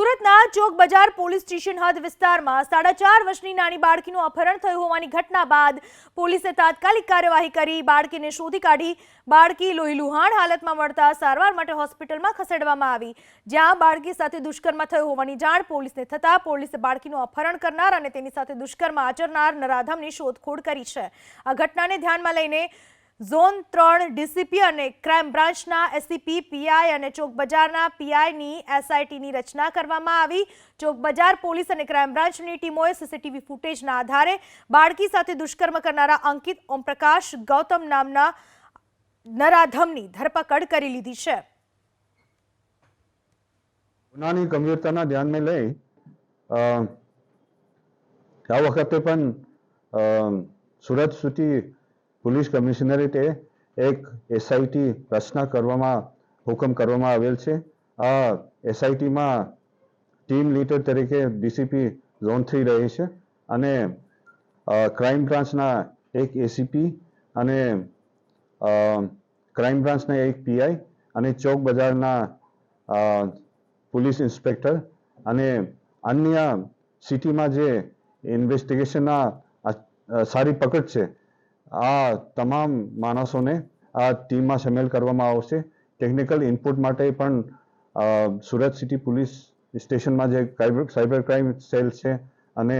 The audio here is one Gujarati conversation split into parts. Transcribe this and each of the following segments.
સુરતના ચોક બજાર પોલીસ સ્ટેશન હદ વિસ્તારમાં સાડા ચાર વર્ષની નાની બાળકીનું અપહરણ થયું હોવાની ઘટના બાદ પોલીસે તાત્કાલિક કાર્યવાહી કરી બાળકીને શોધી કાઢી. બાળકી લોહી લુહાણ હાલતમાં મળતા સારવાર માટે હોસ્પિટલમાં ખસેડવામાં આવી. જ્યાં બાળકી સાથે દુષ્કર્મ થયું હોવાની જાણ પોલીસને થતાં પોલીસે બાળકીનું અપહરણ કરનાર અને તેની સાથે દુષ્કર્મ આચરનાર નરાધમની શોધખોળ કરી છે. આ ઘટનાને ધ્યાનમાં લઈને ઝોન ત્રણ ડીસીપી અને ક્રાઇમ બ્રાન્ચના એસીપી પીઆઈ અને ચોક બજારના પીઆઈની એસઆઈટીની રચના કરવામાં આવી. ચોક બજાર પોલીસ અને ક્રાઇમ બ્રાન્ચની ટીમોએ સીસીટીવી ફૂટેજના આધારે બાળકી સાથે દુષ્કર્મ કરનારા અંકિત ઓમપ્રકાશ, ગૌતમ નામના નરાધમની ધરપકડ કરી લીધી છે. ગુનાની ગંભીરતાના ધ્યાનમાં લઈ આ વખતે પણ સુરત સિટી પોલીસ કમિશનરેટે એક એસઆઈટી રચના કરવામાં, હુકમ કરવામાં આવેલ છે. આ એસઆઈટીમાં ટીમ લીડર તરીકે ડીસીપી ઝોન થ્રી રહે છે અને ક્રાઇમ બ્રાન્ચના એક એસીપી અને ક્રાઇમ બ્રાન્ચના એક પીઆઈ અને ચોક બજારના પોલીસ ઇન્સ્પેક્ટર અને અન્ય સિટીમાં જે ઇન્વેસ્ટિગેશનના સારી પકડ છે આ તમામ માણસોને આ ટીમમાં સામેલ કરવામાં આવશે. ટેકનિકલ ઇનપુટ માટે પણ સુરત સિટી પોલીસ સ્ટેશનમાં જે સાયબર ક્રાઇમ સેલ છે અને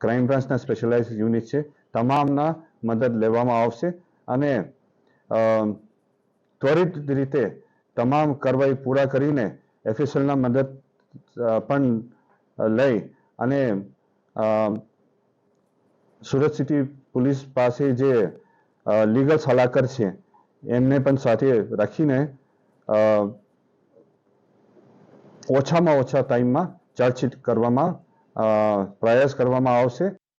ક્રાઇમ બ્રાન્ચના સ્પેશિયલાઇઝ યુનિટ છે, તમામના મદદ લેવામાં આવશે અને ત્વરિત રીતે તમામ કાર્યવાહી પૂરા કરીને એફએસએલના મદદ પણ લઈ અને સુરત સિટી પોલીસ પાસે જે લીગલ સલાહકાર છે, એમને પણ સાથે રાખીને ઓછામાં ઓછા ટાઈમમાં ચાર્જશીટ કરવામાં પ્રયાસ કરવામાં આવશે.